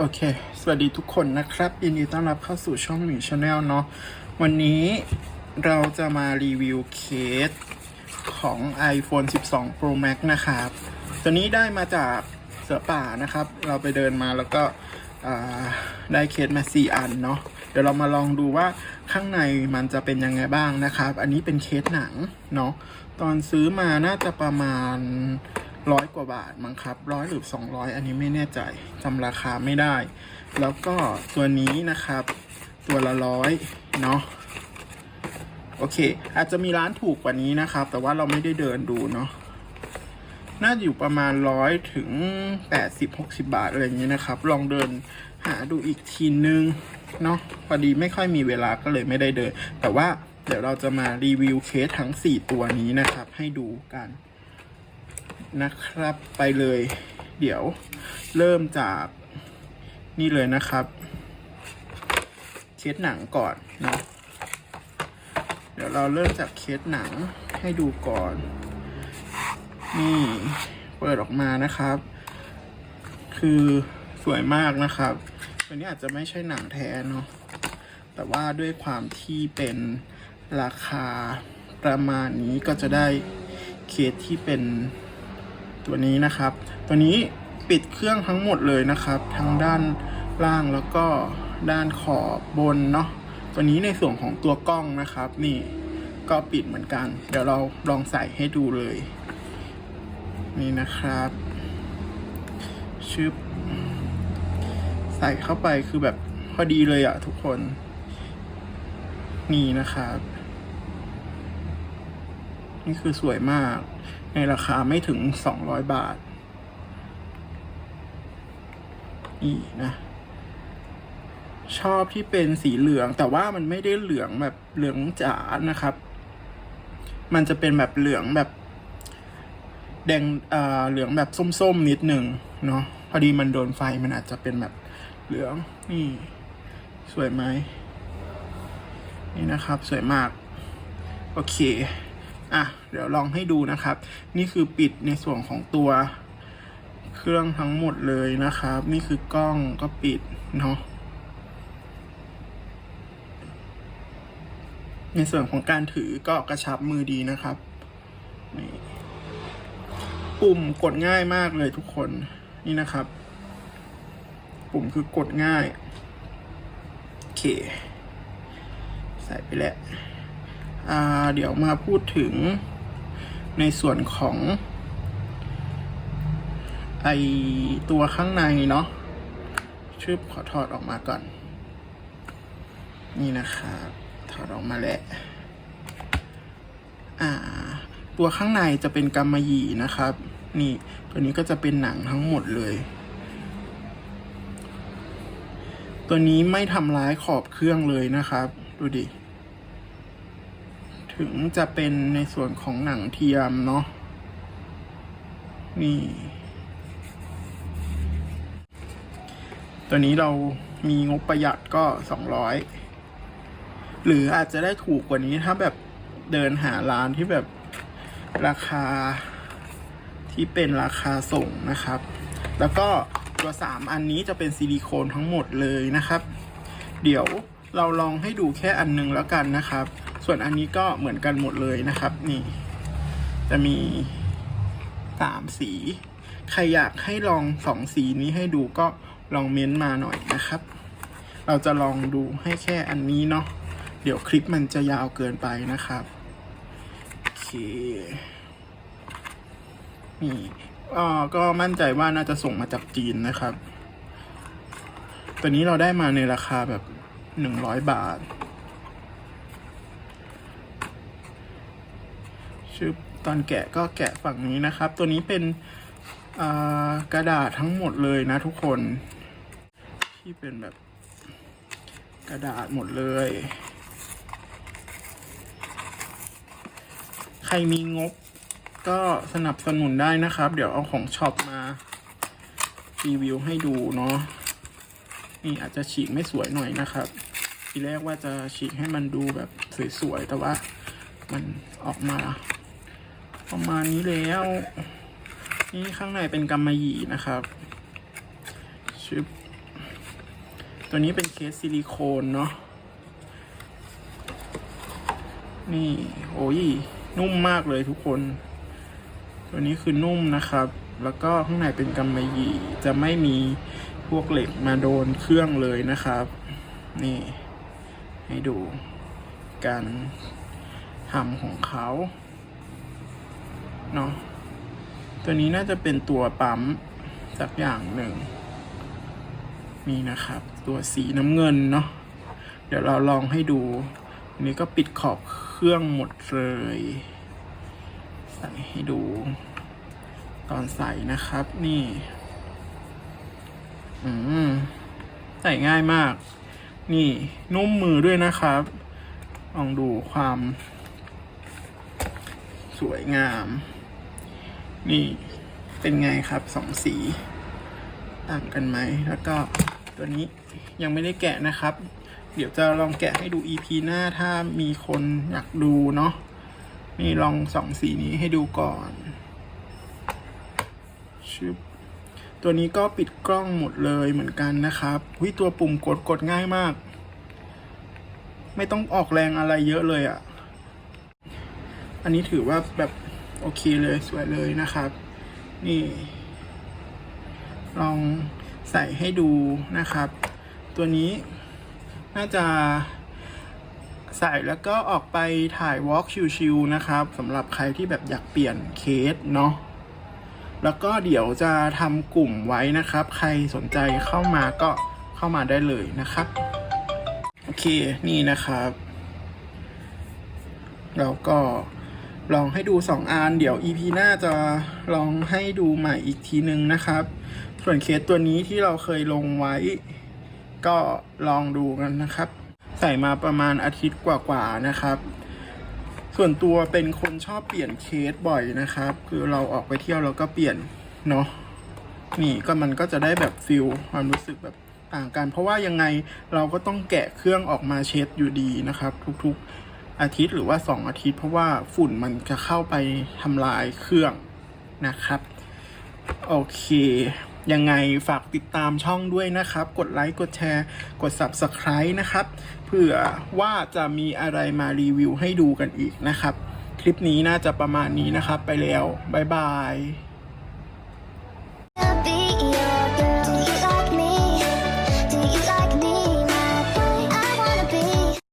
โอเค สวัสดีทุกคนนะครับ ยินดีต้อนรับเข้าสู่ช่องหมีชาแนลเนาะ วันนี้เราจะมารีวิวเคสของ iPhone 12 Pro Max นะครับ ตัวนี้ได้มาจากเสือป่านะครับ เราไปเดินมาแล้วก็ได้เคสมา 4 อันเนาะ เดี๋ยวเรามาลองดูว่าข้างในมันจะเป็นยังไงบ้างนะครับ อันนี้เป็นเคสหนังเนาะ ตอนซื้อมาน่าจะประมาณ ร้อยกว่าบาทมั้งครับร้อยหรือสองร้อยอันนี้ไม่แน่ใจจำราคาไม่ได้ แล้วก็ตัวนี้นะครับ ตัวละร้อยเนาะโอเค อาจจะมีร้านถูกกว่านี้นะครับ แต่ว่าเราไม่ได้เดินดูเนาะน่าจะอยู่ประมาณร้อยถึงแปดสิบหกสิบาทอะไรอย่างนี้นะครับ ลองเดินหาดูอีกทีนึงเนาะพอดีไม่ค่อยมีเวลาก็เลยไม่ได้เดิน แต่ว่าเดี๋ยวเราจะมารีวิวเคสทั้ง 4 ตัวนี้นะครับ ให้ดูกัน นะครับไปเลย เดี๋ยวเริ่มจากนี่เลยนะครับ เคสหนังก่อนนะ เดี๋ยวเราเริ่มจากเคสหนังให้ดูก่อน นี่เปิดออกมานะครับ คือสวยมากนะครับตัวนี้อาจจะไม่ใช่หนังแท้เนาะแต่ว่าด้วยความที่เป็นราคาประมาณนี้ก็จะได้เคสที่เป็น ตัวนี้นะครับ ตัวนี้ปิดเครื่องทั้งหมดเลยนะครับ ทั้งด้านล่างแล้วก็ด้านขอบบนเนาะตัวนี้ในส่วนของตัวกล้องนะครับ นี่ก็ปิดเหมือนกัน เดี๋ยวเราลองใส่ให้ดูเลย นี่นะครับชึบใส่เข้าไปคือแบบพอดีเลยอะทุกคน นี่นะครับ นี่คือสวยมาก ในราคาไม่ถึงสองร้อยบาท นี่นะ ชอบที่เป็นสีเหลือง แต่ว่ามันไม่ได้เหลืองแบบเหลืองจ๋านะครับ มันจะเป็นแบบเหลืองแบบแดงเอ่อเหลืองแบบส้มๆนิดหนึ่งเนาะ พอดีมันโดนไฟมันอาจจะเป็นแบบเหลือง นี่ สวยไหมนี่นะครับ สวยมาก โอเค อะเดี๋ยวลองให้ดูนะครับ นี่คือปิดในส่วนของตัวเครื่องทั้งหมดเลยนะครับ นี่คือกล้องก็ปิดเนาะในส่วนของการถือก็กระชับมือดีนะครับนี่ปุ่มกดง่ายมากเลยทุกคนนี่นะครับ ปุ่มคือกดง่ายโอเค ใส่ไปแล้ว เดี๋ยวมาพูดถึงในส่วนของไอตัวข้างในเนาะชืบขอถอดออกมาก่อน นี่นะครับถอดออกมาแล้วอ่า ตัวข้างในจะเป็นกำมะหยี่นะครับ นี่ตัวนี้ก็จะเป็นหนังทั้งหมดเลย ตัวนี้ไม่ทำร้ายขอบเครื่องเลยนะครับ ดูดิ ถึงจะเป็นในส่วนของหนังเทียมเนาะนี่ ตัวนี้เรามีงบประหยัดก็สองร้อยหรืออาจจะได้ถูกกว่านี้ถ้าแบบเดินหาร้านที่แบบราคาที่เป็นราคาส่งนะครับ แล้วก็ตัวสามอันนี้จะเป็นซิลิโคนทั้งหมดเลยนะครับ เดี๋ยวเราลองให้ดูแค่อันหนึงแล้วกันนะครับ ส่วนอันนี้ก็เหมือนกันหมดเลยนะครับ นี่ จะมีสามสี ใครอยากให้ลองสองสีนี้ให้ดูก็ลองเม้นต์มาหน่อยนะครับ เราจะลองดูให้แค่อันนี้เนาะเดี๋ยวคลิปมันจะยาวเกินไปนะครับโอเคนี่อ่าก็มั่นใจว่าน่าจะส่งมาจากจีนนะครับ ตัวนี้เราได้มาในราคาแบบหนึ่งร้อยบาท ชื่อตอนแกะก็แกะฝั่งนี้นะครับ ตัวนี้เป็นกระดาษทั้งหมดเลยนะทุกคน ที่เป็นแบบกระดาษหมดเลย ใครมีงบก็สนับสนุนได้นะครับ เดี๋ยวเอาของช็อปมารีวิวให้ดูเนาะนี่อาจจะฉีกไม่สวยหน่อยนะครับ ทีแรกว่าจะฉีกให้มันดูแบบสวยๆ แต่ว่ามันออกมา ประมาณนี้แล้ว นี่ข้างในเป็นกำมะหยี่นะครับชึบตัวนี้เป็นเคสซิลิโคนเนาะนี่โอ้ยนุ่มมากเลยทุกคน ตัวนี้คือนุ่มนะครับ แล้วก็ข้างในเป็นกำมะหยี่จะไม่มีพวกเหล็กมาโดนเครื่องเลยนะครับ นี่ ให้ดูการทำของเขา เนาะตัวนี้น่าจะเป็นตัวปั๊มสักอย่างหนึ่ง นี่นะครับ ตัวสีน้ำเงินเนาะเดี๋ยวเราลองให้ดูนนี้ก็ปิดขอบเครื่องหมดเลย ใส่ให้ดู ตอนใส่นะครับนี่ อืม ใส่ง่ายมาก นี่นุ่มมือด้วยนะครับ ลองดูความ สวยงาม นี่เป็นไงครับสองสี ต่างกันไหม แล้วก็ตัวนี้ยังไม่ได้แกะนะครับ เดี๋ยวจะลองแกะให้ดู EP หน้าถ้ามีคนอยากดูเนาะนี่ลองสองสีนี้ให้ดูก่อนชึบตัวนี้ก็ปิดกล้องหมดเลยเหมือนกันนะครับวิตัวปุ่มกดกดง่ายมาก ไม่ต้องออกแรงอะไรเยอะเลยอะ่ะ อันนี้ถือว่าแบบ โอเคเลยสวยเลยนะครับ นี่ ลองใส่ให้ดูนะครับ ตัวนี้น่าจะใส่แล้วก็ออกไปถ่ายวอล์กชิวๆนะครับสำหรับใครที่แบบอยากเปลี่ยนเคสเนาะแล้วก็เดี๋ยวจะทำกลุ่มไว้นะครับ ใครสนใจเข้ามาก็เข้ามาได้เลยนะครับ โอเคนี่นะครับแล้วก็ ลองให้ดูสองอันเดี๋ยว EP หน้าจะลองให้ดูใหม่อีกทีนึงนะครับ ส่วนเคสตัวนี้ที่เราเคยลงไว้ ก็ลองดูกันนะครับ ใส่มาประมาณอาทิตย์กว่าๆนะครับ ส่วนตัวเป็นคนชอบเปลี่ยนเคสบ่อยนะครับ คือเราออกไปเที่ยวเราก็เปลี่ยนเนาะนี่ก็มันก็จะได้แบบฟิลความรู้สึกแบบต่างกัน เพราะว่ายังไงเราก็ต้องแกะเครื่องออกมาเช็ดอยู่ดีนะครับ ทุกๆ อาทิตย์หรือว่า 2 อาทิตย์ เพราะว่าฝุ่นมันจะเข้าไปทำลายเครื่องนะครับ โอเค ยังไงฝากติดตามช่องด้วยนะครับ กดไลค์ กดแชร์ กด Subscribe นะครับเผื่อว่าจะมีอะไรมารีวิวให้ดูกันอีกนะครับ คลิปนี้น่าจะประมาณนี้นะครับ ไปแล้ว บ๊ายบาย